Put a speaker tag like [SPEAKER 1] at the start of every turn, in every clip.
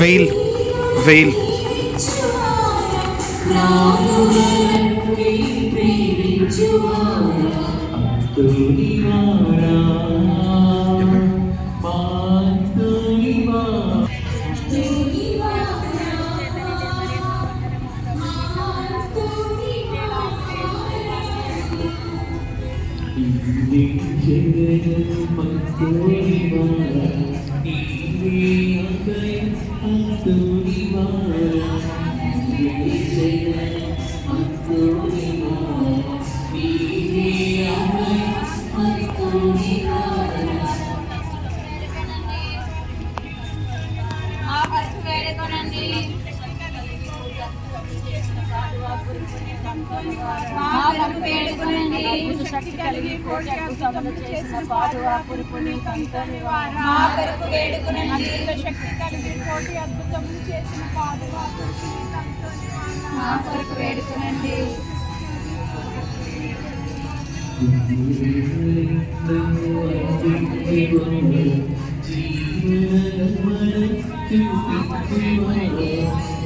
[SPEAKER 1] വെയിൽ വെയിൽ.
[SPEAKER 2] തുണി We are going to the మా
[SPEAKER 3] శక్తి కలిగి కోటి అద్భుతములు చేసిన పాదువాపురి పునీతంతని
[SPEAKER 2] మా
[SPEAKER 3] శక్తి కలిగి కోటి అద్భుతములు చేసిన పాదువాపురి పునీతంతని
[SPEAKER 2] మా కొరకు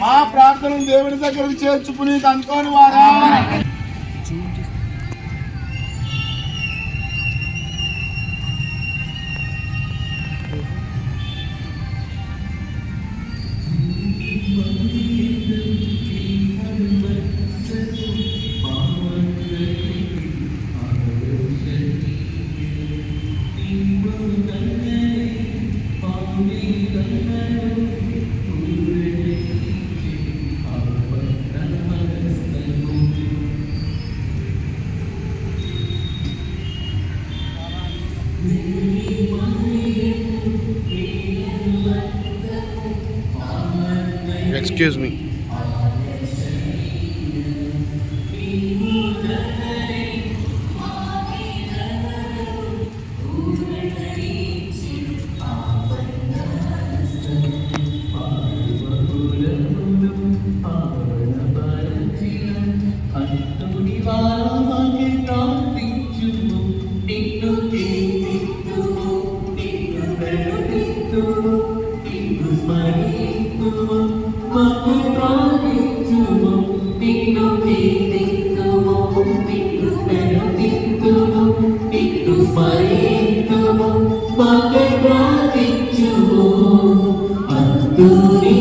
[SPEAKER 4] మా ప్రార్థనలు దేవుని దగ్గరకు చేర్చుకుని అనుకోని వారా
[SPEAKER 2] excuse me. പകൽ പ്രാർത്ഥിച്ചു അത്തൂരി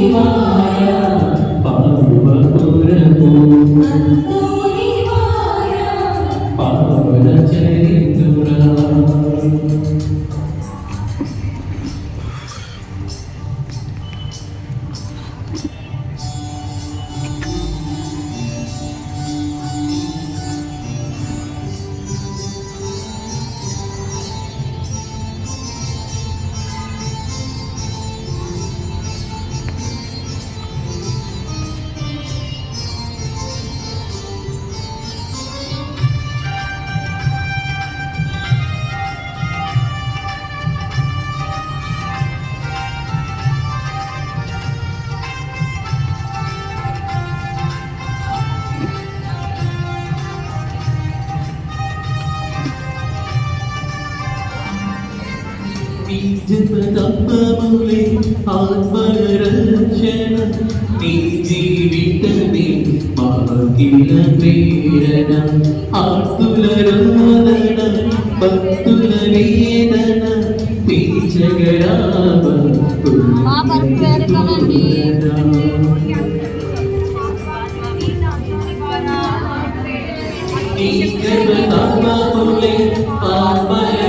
[SPEAKER 2] ജപതപ്പമുലി ആത്മരക്ഷണ നീ ജീവിതമേ ഭാഗ്യന പേരന ആർത്തുലരോദന ഭക്തുല വേദന പീചകരാമ ഈ ജപതപ്പമുലി ആത്മര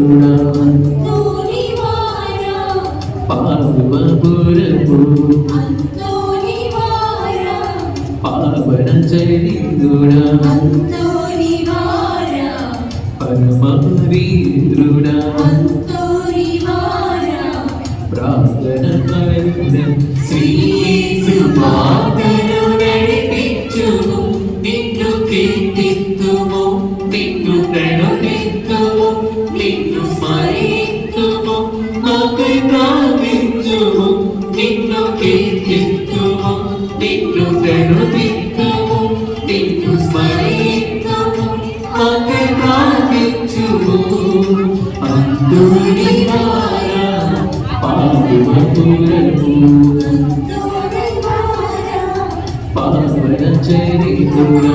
[SPEAKER 5] అంతోని వారా
[SPEAKER 2] పరమవీరుడా
[SPEAKER 5] అంతోని వారా
[SPEAKER 2] ప్రార్థన
[SPEAKER 5] శ్రీ
[SPEAKER 2] నిన్ను ప్రణమిత్తుము నిన్ను స్మరిత్తుము మాకై ప్రార్థించుము. అందుని వారా
[SPEAKER 5] వారా
[SPEAKER 2] పావన చరితుడా